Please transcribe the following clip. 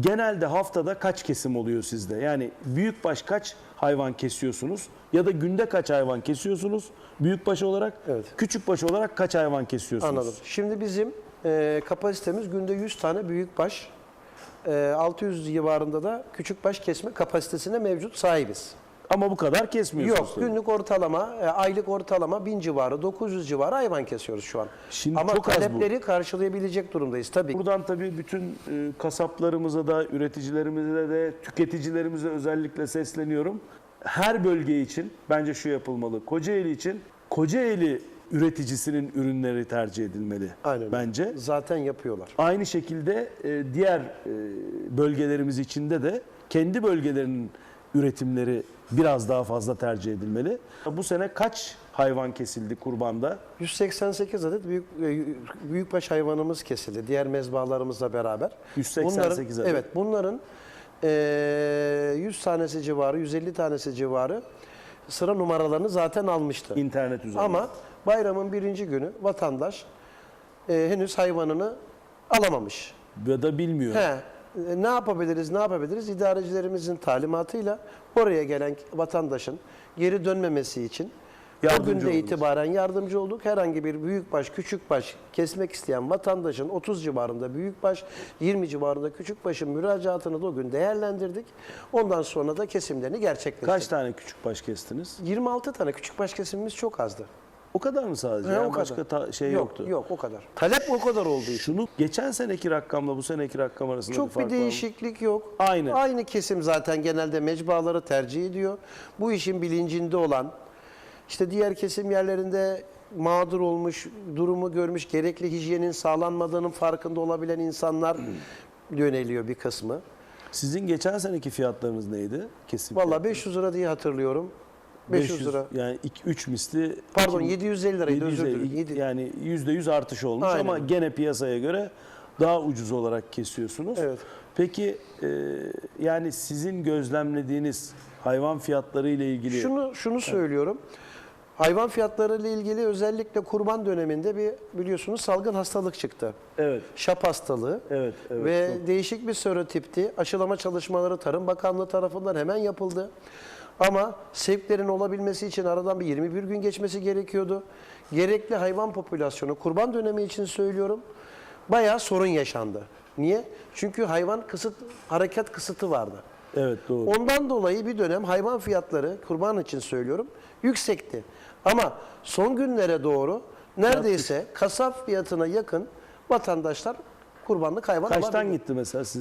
Genelde haftada kaç kesim oluyor sizde? Yani büyükbaş kaç hayvan kesiyorsunuz? Ya da günde kaç hayvan kesiyorsunuz? Büyükbaş olarak, Evet. küçükbaş olarak kaç hayvan kesiyorsunuz? Anladım. Şimdi bizim e, kapasitemiz günde 100 tane büyükbaş, e, 600 civarında da küçükbaş kesme kapasitesine mevcut sahibiz. Ama bu kadar kesmiyorsunuz. Yok, tabii. günlük ortalama, e, aylık ortalama 1000 civarı, 900 civarı hayvan kesiyoruz şu an. Şimdi Ama çok az bu. talepleri karşılayabilecek durumdayız tabii. Buradan tabii bütün e, kasaplarımıza da, üreticilerimize de, tüketicilerimize özellikle sesleniyorum. Her bölge için bence şu yapılmalı. Kocaeli için Kocaeli üreticisinin ürünleri tercih edilmeli Aynen. bence. Zaten yapıyorlar. Aynı şekilde e, diğer e, bölgelerimiz içinde de kendi bölgelerinin üretimleri biraz daha fazla tercih edilmeli. Bu sene kaç hayvan kesildi kurbanda? 188 adet büyük e, büyükbaş hayvanımız kesildi diğer mezbahalarımızla beraber. 188 adet. Evet, bunların e, 100 tanesi civarı, 150 tanesi civarı sıra numaralarını zaten almıştı. İnternet üzerinden. Ama bayramın birinci günü vatandaş e, henüz hayvanını alamamış. ya da bilmiyor. He, e, ne yapabiliriz, ne yapabiliriz? İdarecilerimizin talimatıyla oraya gelen vatandaşın geri dönmemesi için o Yardımcı günde oldunuz. itibaren yardımcı olduk. Herhangi bir büyükbaş, küçükbaş kesmek isteyen vatandaşın 30 civarında büyükbaş, 20 civarında küçükbaşın müracaatını da o gün değerlendirdik. Ondan sonra da kesimlerini gerçekleştirdik. Kaç tane küçük baş kestiniz? 26 tane küçükbaş kesimimiz çok azdı. O kadar mı sadece? He, Yani o kadar. Başka ta- şey yok, yoktu. Yok o kadar. Talep o kadar için. Şunu geçen seneki rakamla bu seneki rakam arasında Çok bir fark bir var mı? değişiklik yok. Aynı. Aynı kesim zaten genelde mecbaları tercih ediyor. Bu işin bilincinde olan, işte diğer kesim yerlerinde mağdur olmuş, durumu görmüş, gerekli hijyenin sağlanmadığının farkında olabilen insanlar yöneliyor bir kısmı. Sizin geçen seneki fiyatlarınız neydi? Kesin. Vallahi 500 lira diye hatırlıyorum. 500, lira. Yani 3 misli. Pardon iki- 750 liraydı özür 750, dilerim. Yedi- Yani %100 artış olmuş Aynen. ama gene piyasaya göre daha ucuz olarak kesiyorsunuz. Evet. Peki e, yani sizin gözlemlediğiniz hayvan fiyatları ile ilgili Şunu şunu söylüyorum. Hayvan fiyatları ile ilgili özellikle kurban döneminde bir biliyorsunuz salgın hastalık çıktı. Evet. Şap hastalığı. Evet, evet. Ve Çok- değişik bir serotipti. Aşılama çalışmaları Tarım Bakanlığı tarafından hemen yapıldı. Ama sevklerin olabilmesi için aradan bir 21 gün geçmesi gerekiyordu. Gerekli hayvan popülasyonu kurban dönemi için söylüyorum. Bayağı sorun yaşandı. Niye? Çünkü hayvan kısıt hareket kısıtı vardı. Evet doğru. Ondan dolayı bir dönem hayvan fiyatları kurban için söylüyorum yüksekti. Ama son günlere doğru neredeyse kasap fiyatına yakın vatandaşlar kurbanlık hayvan Kaçtan alabildi. gitti mesela sizin